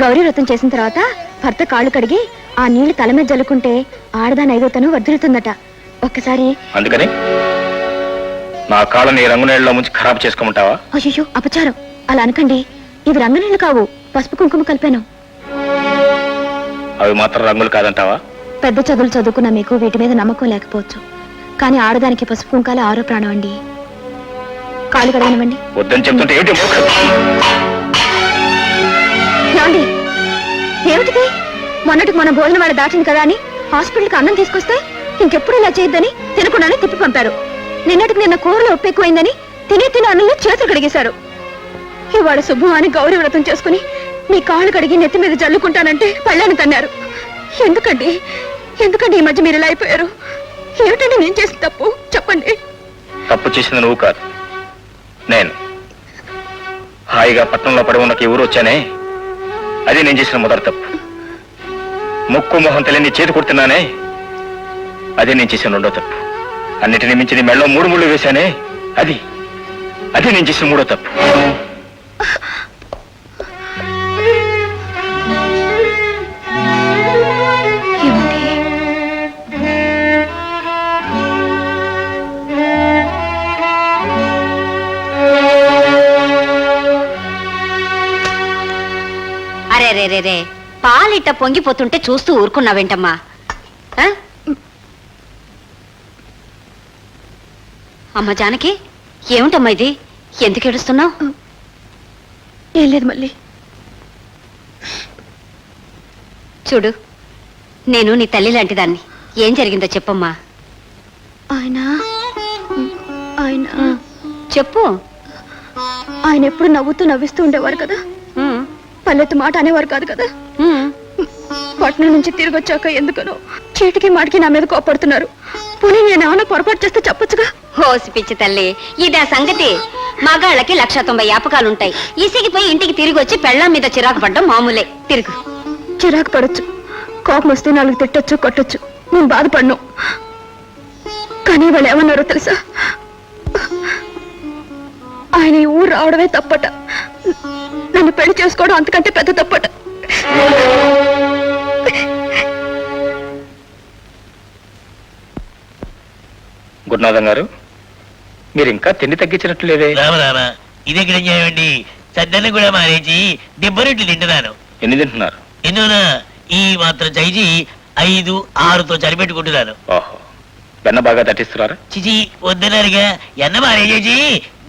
గౌరీ వ్రతం చేసిన తర్వాత భర్త కాళ్ళు కడిగి ఆ నీళ్ళు తల మీద జల్లుకుంటే ఆడదాని ఐదోతను వర్ధిల్లుతుందట ఒక్కసారి. అందుకని నా కాళ్ళని రంగు నీళ్ళలో ముంచి ఖరాబ్ చేసుకోమంటావా? అయ్యో అపచారం. అలా అనకండి. ఇవి రంగనీళ్ళు కావు. పసుపు కుంకుమ కలిపాను. అవి మాత్రం రంగులు కాదంటావా? పెద్ద చదువులు చదువుకున్న మీకు వీటి మీద నమ్మకం లేకపోవచ్చు. కానీ ఆడదానికి పసుపు కుంకాల ఆరో ప్రాణం అండి. కాళ్ళు కడగనివ్వండి. వద్దని చెప్తుంటే ఏమిటి మూర్ఖత? ఏమండి ఏమిటిది? మొన్నటికి మన భోజనం వాడు దాటింది కదా అని హాస్పిటల్కి అన్నం తీసుకొస్తే ఇంకెప్పుడు ఇలా చేయొద్దని తినకుండానే తిప్పి పంపారు. నిన్నటికి నిన్న కూరలో ఉప్పు ఎక్కువైందని తినే తినే అన్నంలో చేతులు కడిగేశారు. ఇవాళ శుభమాని అని గౌరీ వ్రతం చేసుకుని మీ కాళ్ళు కడిగి నెత్తి మీద జల్లుకుంటానంటే పళ్ళని తన్నారు. ఎందుకండి? ఎందుకండి ఈ మధ్య మీరు ఇలా అయిపోయారు? ఏమిటండి నేను చేసిన తప్పు? చెప్పండి. తప్పు చేసింది నువ్వు కాదు. నేను. హాయిగా పట్టణంలో పడి ఉన్న ఊరు వచ్చానే అది నేను చేసిన మొదటి తప్పు. ముక్కు మొహం తెలియని చేతి కుడుతున్నానే? అది నేను చేసిన రెండో తప్పు. అన్నిటిని మించి నీ మెళ్ళలో మూడు ముళ్ళు వేశానే? అది. అది నేను చేసిన మూడో తప్పు. అరే రే రే రే. పాలిట్ట పొంగిపోతుంటే చూస్తూ ఊరుకున్నావేంటమ్మా? ఆ? అమ్మ జానకి ఏమిటమ్మా ఇది? ఎందుకు ఏడుస్తున్నావు? ఏం లేదు మళ్ళీ. చూడు నేను నీ తల్లి లాంటిదాన్ని. ఏం జరిగిందో చెప్పమ్మా. ఆయన ఆయన చెప్పు. ఆయన ఎప్పుడు నవ్వుతూ నవ్విస్తూ ఉండేవారు కదా? పల్లెత్తు మాట అనేవారు కాదు కదా. పట్నం నుంచి తిరిగి వచ్చాక ఎందుకనో చీటికి మాటికి నా మీద కోపడుతున్నారు. పోనీ నేను ఏమైనా పొరపాటు చేస్తే చెప్పొచ్చుగా? హోసి పిచ్చి తల్లి ఇదా సంగతి? మగాళ్ళకి లక్ష తొంభై యాపకాలుంటాయి. ఇసిగిపోయి ఇంటికి తిరిగి వచ్చి పెళ్ళాం మీద చిరాకు పడ్డం మామూలే. తిరుగు. చిరాకు పడొచ్చు. కోపం వస్తే నాలుగు తిట్టొచ్చు కొట్టొచ్చు. నేను బాధపడను. కానీ వాళ్ళు ఏమన్నారో తెలుసా? ఆయన ఈ ఊరు రావడమే తప్పట. నన్ను పెళ్ళి చేసుకోవడం అంతకంటే పెద్ద తప్పట. గురునాథం గారు మీరు ఇంకా తిండి తగ్గించినట్లు లేదే రామ రామ ఇది ఎక్కడ సద్దన్ని కూడా మానేసి దెబ్బరొట్టి తింటున్నాను. ఎన్ని తింటున్నారు? ఎన్నోనా? ఈ మాత్రం చైచి ఐదు ఆరుతో సరిపెట్టుకుంటున్నాను. ఓహో వెన్న బాగా దట్టిస్తున్నారా చిచి వద్దన్నారుగా. ఎన్న మానేసేసి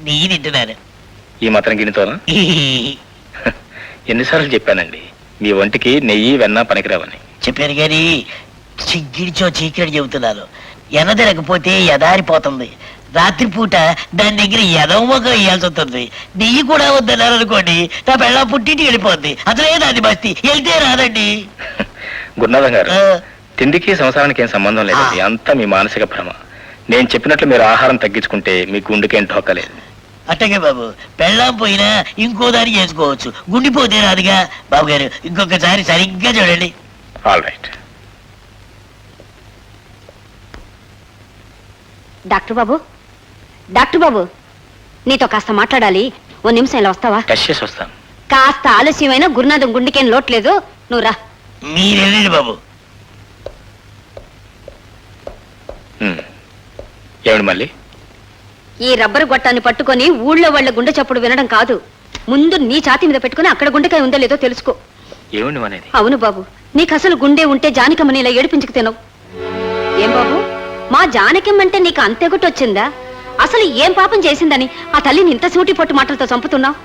నెయ్యి తింటున్నాను. ఈ మాత్రం గిన్నెతోనా? ఎన్నిసార్లు చెప్పానండి. మీ ఒంటికి నెయ్యి వెన్న పనికిరావని. చెప్పాను కానీ చిగ్గిడిచో చీకటి చెబుతున్నాను. ఎన్న తినకపోతే ఎదారిపోతుంది. రాత్రిపూట దాని దగ్గర ఎదవమొక వేయాల్సి వస్తుంది. నెయ్యి కూడా వద్దన్నారు అనుకోండి నా పెళ్ళ పుట్టింటికి వెళ్ళిపోద్ది. అసలే దాని బస్తీ. వెళ్తే రాదండి. గురునాథం గారు తిండికి సంసారానికి ఏం సంబంధం లేదండి. అంతా మీ మానసిక భ్రమ. నేను చెప్పినట్లు మీరు ఆహారం తగ్గించుకుంటే మీ గుండెకేం ఢోకలేదు అట్టగే బాబు. పెళ్ళాం పోయినా ఇంకో దాన్ని చేసుకోవచ్చు. గుండిపోతే రాదుగా. బాబు గారు ఇంకొకసారి సరిగ్గా చూడండి. All right doctor Babu? Doctor Babu నీతో కాస్త మాట్లాడాలి. ఓ నిమిషం ఇలా వస్తావా? చేసి వస్తాను. కాస్త ఆలస్యమైన గురునాథం గుండెకేం లోట్లేదు. నువ్వు రా. మీరు వెళ్ళండి బాబు. ఉమ్. ఏమిటి మళ్ళీ? ఈ రబ్బరు గొట్టాన్ని పట్టుకొని ఊళ్ళో వాళ్ళ గుండె చప్పుడు వినడం కాదు. ముందు నీ ఛాతి మీద పెట్టుకుని అక్కడ గుండెకాయ ఉందో లేదో తెలుసుకో. అనేది అవును బాబు. నీకు అసలు గుండె ఉంటే జానకమ్మని ఇలా ఏడిపించుకు తినవు. ఏం బాబు? మా జానకమ్మంటే నీకు అంతెగుటొచ్చిందా అసలు ఏం పాపం చేసిందని ఆ తల్లిని ఇంత సూటి పొట్టు మాటలతో చంపుతున్నావు?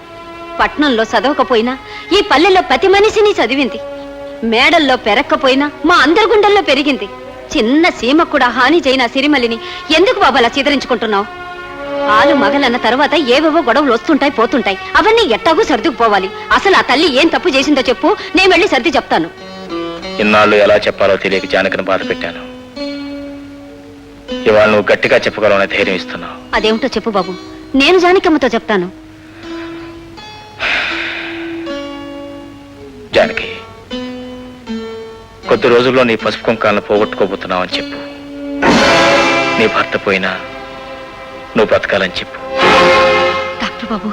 పట్నంలో చదవకపోయినా ఈ పల్లెల్లో ప్రతి మనిషిని చదివింది. మేడల్లో పెరక్కపోయినా మా అందరి గుండెల్లో పెరిగింది. చిన్న సీమ కూడా హాని చేయన సిరిమల్లిని ఎందుకు బాబు అలా చిదరించుకుంటున్నావు? ఆలు మగలన్న తర్వాత ఏవేవో గొడవలు వస్తుంటాయి పోతుంటాయి. అవన్నీ ఎట్టాగూ సర్దుకుపోవాలి. అసలు ఆ తల్లి ఏం తప్పు చేసిందో చెప్పు నేను వెళ్ళి సర్ది చెప్తాను. ఇన్నాళ్ళు ఎలా చెప్పాలో తెలియక జానకిని బాధ పెట్టాను. ఇవాళ నువ్వు గట్టిగా చెప్పగలవని ధైర్యం ఇస్తున్నావు. అదేమిటో చెప్పు బాబు. నేను జానకమ్మతో చెప్తాను. జానకి కొద్ది రోజుల్లో నీ పసుపు కుంకాలను పోగొట్టుకోబోతున్నావు అని చెప్పు. నీ భర్త పోయినా నువ్వు బతకాలని చెప్పు. డాక్టర్ బాబు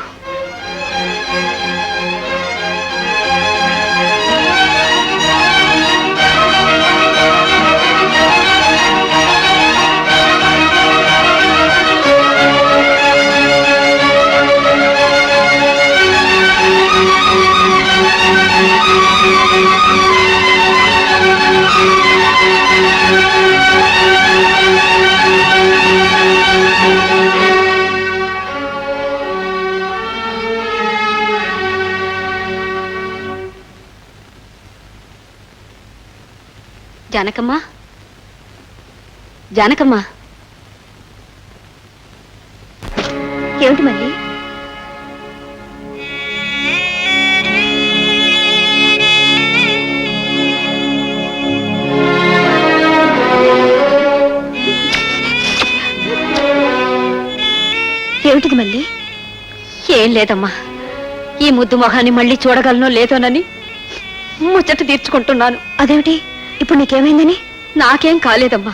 జానకమ్మా? జానకమ్మా? ఏమిటి మళ్ళీ ఏమిటిది మళ్ళీ? ఏం లేదమ్మా. ఈ ముద్దు మొహాన్ని మళ్ళీ చూడగలనో లేదోనని ముచ్చట తీర్చుకుంటున్నాను. అదేమిటి? ఇప్పుడు నీకేమైందని? నాకేం కాలేదమ్మా.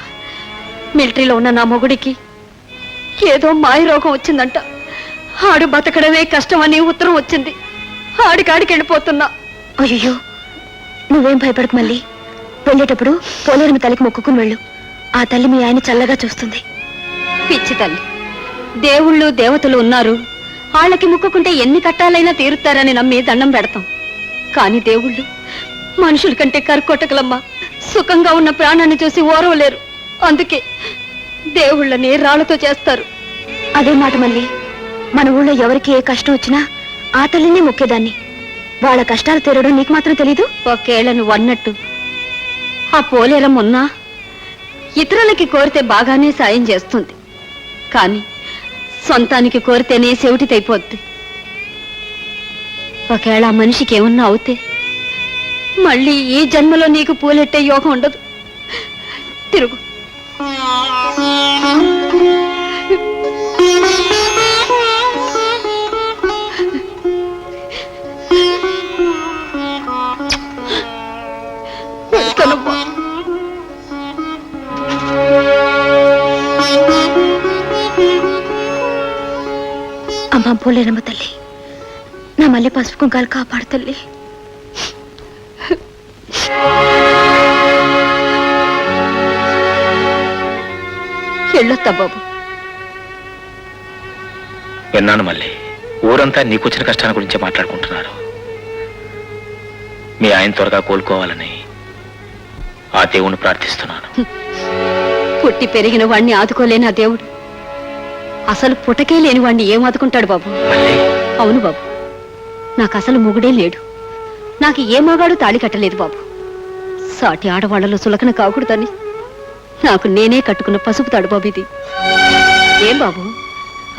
మిలిటరీలో ఉన్న నా మొగుడికి ఏదో మాయ రోగం వచ్చిందంట. ఆడు బతకడమే కష్టమని ఉత్తరం వచ్చింది. ఆడికాడికి వెళ్ళిపోతున్నా. అయ్యో నువ్వేం భయపడకు మళ్ళీ. వెళ్ళేటప్పుడు పోలేరమ్మ తల్లికి మొక్కుకుని వెళ్ళు. ఆ తల్లి మీ ఆయన చల్లగా చూస్తుంది. పిచ్చి తల్లి దేవుళ్ళు దేవతలు ఉన్నారు. వాళ్ళకి ముక్కుకుంటే ఎన్ని కట్టాలైనా తీరుతారని నమ్మి దండం పెడతాం. కాని దేవుళ్ళు మనుషుల కంటే కరుకొట్టగలమ్మా సుఖంగా ఉన్న ప్రాణాన్ని చూసి ఓరవలేరు అందుకే దేవుళ్ళని రాళ్ళతో చేస్తారు. అదే మాట మళ్ళీ. మన ఊళ్ళో ఎవరికి ఏ కష్టం వచ్చినా ఆ తల్లిని మొక్కేదాన్ని. వాళ్ళ కష్టాలు తీరడం నీకు మాత్రం తెలీదు? ఒకేళ నువ్వు అన్నట్టు ఆ పోలేరం ఉన్నా ఇతరులకి కోరితే బాగానే సాయం చేస్తుంది. కానీ సొంతానికి కోరితేనే చెవిటితైపోద్ది ఒకవేళ ఆ మనిషికి ఏమన్నా అవుతే మళ్ళీ ఈ జన్మలో నీకు పూలెట్టే యోగం ఉండదు. తిరుగు. అమ్మా పోలేనమ్మ తల్లి. నా మళ్ళీ పసుపు కుంకాలు కాపాడు తల్లి. వెళ్ళొత్తా బాబు. విన్నాను మళ్ళీ? ఊరంతా నీకొచ్చిన కష్టాల గురించి మాట్లాడుకుంటున్నారు. మీ ఆయన త్వరగా కోలుకోవాలని ఆ దేవుణ్ణి ప్రార్థిస్తున్నాను. పుట్టి పెరిగిన వాణ్ణి ఆదుకోలేని ఆ దేవుడు. అసలు పుటకే లేని వాణ్ణి ఏం ఆదుకుంటాడు బాబు? అవును బాబు. నాకు అసలు మొగుడే లేడు. నాకు ఏ మగాడు తాళి కట్టలేదు బాబు. సాటి ఆడవాళ్ళలో సులకన కాకూడదని నాకు నేనే కట్టుకున్న పసుపు తాడు బాబు ఇది. ఏం బాబు?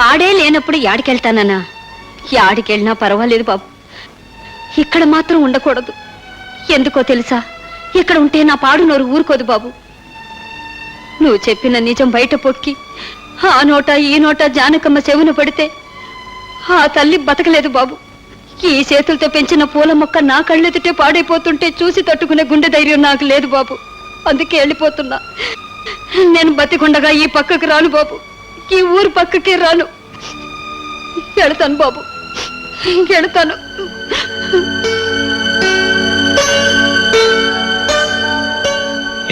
ఆడే లేనప్పుడు యాడికెళ్తానన్నా? యాడికెళ్ళినా పర్వాలేదు బాబు. ఇక్కడ మాత్రం ఉండకూడదు. ఎందుకో తెలుసా? ఇక్కడ ఉంటే నా పాడు నోరు ఊరుకోదు బాబు. నువ్వు చెప్పిన నిజం బయట పొక్కి ఆ నోట ఈ నోట జానకమ్మ చెవున పడితే ఆ తల్లి బతకలేదు బాబు. ఈ చేతులతో పెంచిన పూల మొక్క నా కళ్ళెదుటే పాడైపోతుంటే చూసి తట్టుకునే గుండె ధైర్యం నాకు లేదు బాబు. అందుకే వెళ్ళిపోతున్నా. నేను బతికుండగా ఈ పక్కకి రాను బాబు. ఈ ఊరు పక్కకి రాను. వెళతాను బాబు. వెళతాను.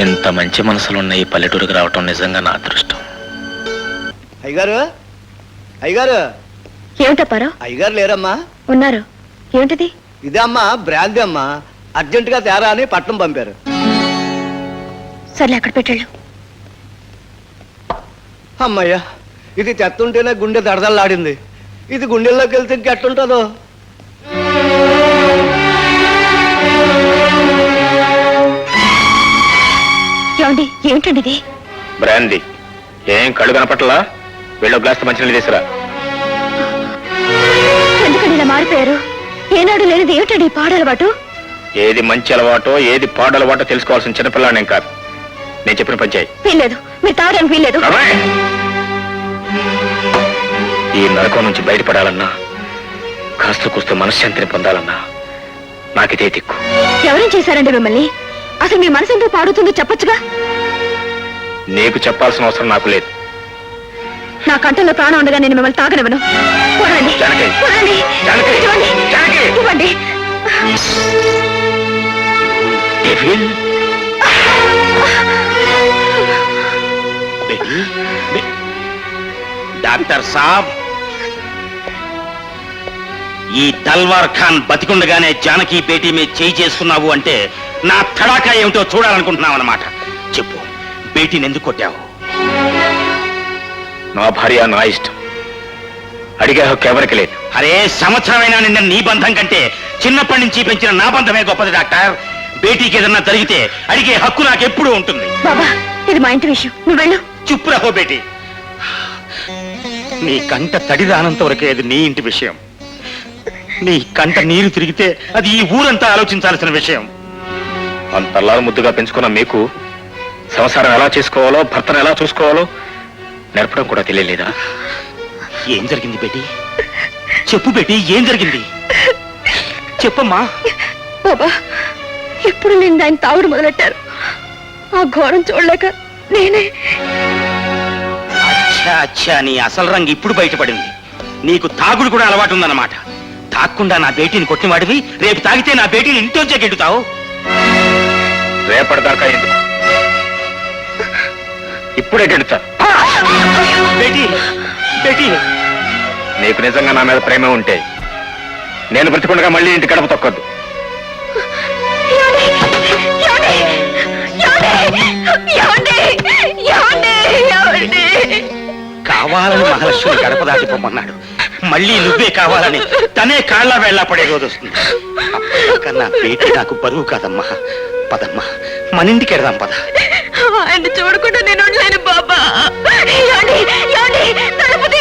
ఎంత మంచి మనసులున్న ఈ పల్లెటూరుకి రావటం నిజంగా నా అదృష్టం. అయ్యగారు? అయ్యగారు? ఏమిటప్పారో అయ్యగారు లేరమ్మా? ఉన్నారు. ఏమిటిది? ఇదే అమ్మా బ్రాంతి అమ్మా. అర్జెంటుగా తేరా అని పట్నం పంపారు. సర్లే అక్కడ పెట్టాళ్ళు. అమ్మయ్యా ఇది తెత్తుంటేనే గుండె దడదల్లాడింది. ఇది గుండెల్లోకి వెళ్తే ఇంకెట్టుంటుందో? ఏమండి ఏమిటండి ఇది? బ్రాంది ఏం కళ్ళు కనపట్లా వీళ్ళ గ్లాస్ మంచినీళ్ళు తీసురా ఎందుకండి ఇలా మారిపోయారు? ఏనాడు లేనిది ఏమిటండి పాడలవాటు? ఏది మంచి అలవాటో ఏది పాడు అలవాటో తెలుసుకోవాల్సిన చిన్నపిల్లాడేం కాదు. నేను చెప్పిన పంచాయి వీల్లేదు. మీరు తాగడానికి వీల్లేదు. ఈ నరకం నుంచి బయటపడాలన్నా కాస్త కూస్తూ మనశ్శాంతిని పొందాలన్నా నాకిదే దిక్కు. ఎవరేం చేశారండి మిమ్మల్ని? అసలు మీ మనసు ఎందుకు పాడుతుందో చెప్పొచ్చుగా? నీకు చెప్పాల్సిన అవసరం నాకు లేదు. నా కంటలో ప్రాణం ఉండగా నేను మిమ్మల్ని తాగనివ్వను. చూడండి జానకి. చూడండి జానకి. ఇవ్వండి. జానకి. ఇవ్వండి. డెవిల్. డాక్టర్ సాబ్. ఈ తల్వార్ ఖాన్ బతికుండగానే జానకి బేటీ మీద చేయి చేసుకున్నావు అంటే నా తడాకా ఏమిటో చూడాలనుకుంటున్నావు అనమాట చెప్పు బేటీని ఎందుకు కొట్టావు? నా భార్య నా ఇష్టం. అడిగే హక్కు ఎవరికి లేదు. అరే సంవత్సరమైనా నిన్న నీ బంధం కంటే చిన్నప్పటి నుంచి పెంచిన నా బంధమే గొప్పది డాక్టర్. బేటీకి ఏదన్నా జరిగితే అడిగే హక్కు నాకెప్పుడూ ఉంటుంది. బాబా ఇది మా ఇంటి విషయం. నువ్వు వెళ్ళు. చుప్పు రహో బేటీ. నీ కంట తడి రానంత వరకే అది నీ ఇంటి విషయం. నీ కంట నీరు తిరిగితే అది ఈ ఊరంతా ఆలోచించాల్సిన విషయం. అంతలా ముద్దుగా పెంచుకున్న మీకు సంసారం ఎలా చేసుకోవాలో భర్తను ఎలా చూసుకోవాలో నేర్పడం కూడా తెలియలేదా? ఏం జరిగింది బేటీ? చెప్పు బేటీ ఏం జరిగింది? చెప్పమ్మా. బాబా ఎప్పుడు నేను ఆయన తాగుడు మొదలెట్టారు? ఆ ఘోరం చూడలేక నేనే అచ్చా అచ్చా నీ అసలు రంగు ఇప్పుడు బయటపడింది. నీకు తాగుడు కూడా అలవాటు ఉందన్నమాట. తాగకుండా నా బేటీని కొట్టినవాడివి రేపు తాగితే నా బేటీని ఇంట్లోంచే గెంటుతావు రేపటిదాకా ఎందుకు? ఇప్పుడే గెలుతా బేటీ బేటీ. నీకు నిజంగా నా మీద ప్రేమ ఉంటే నేను బ్రతికుండగా మళ్ళీ ఇంటి గడప తొక్కొద్దు. కావాలని మహాలక్ష్మి గడప దాటిపోమన్నాడు మళ్ళీ నువ్వే కావాలని తనే కాళ్ళ వేళ్ళ పడే రోజు వస్తుంది. కన్నా బేటీ నాకు బరువు కాదమ్మా. పదమ్మా మన ఇంటికి వెడదాం పద. ఆయన చూడకుండా నేను ఏమండి? ఏమండి? తలుపు